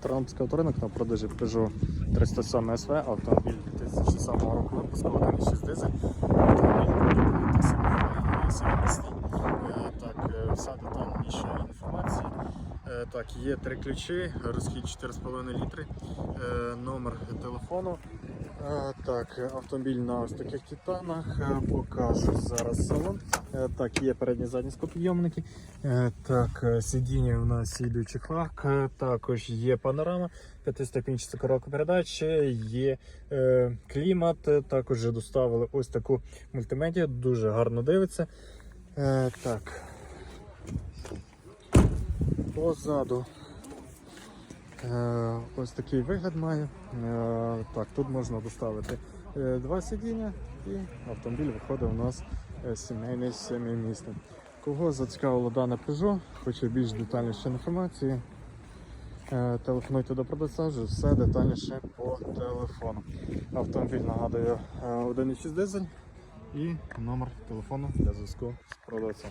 Тернопільський авторинок на продажі Peugeot 307 SV, автомобіль 2007 року випуску, 1,6 дизель, автомобіль та самостійний. Е, Так, е, вся детальніша інформація. Е, Так, є три ключі, розхід 4,5 літри, номер телефону. Е, Так, автомобіль на ось таких титанах. Е, Покажу зараз салон. Е, Так, є передні задні склопідйомники. Е, Так, сидіння у нас йдуть. Е, Також є панорама, п'ятиступінчата коробка передач, є е, клімат. Також доставили ось таку мультимедіа, дуже гарно дивиться. Е, Так. Позаду Ось такий вигляд має. Е, Так, тут можна доставити е, два сидіння і автомобіль виходить у нас е, сімейний сімеймісний. Кого зацікавило дане Peugeot, хоче більш детальніше інформації, е, телефонуйте до продавця, вже все детальніше по телефону. Автомобіль нагадує е, 1,6 дизель і номер телефону для зв'язку з продавцем.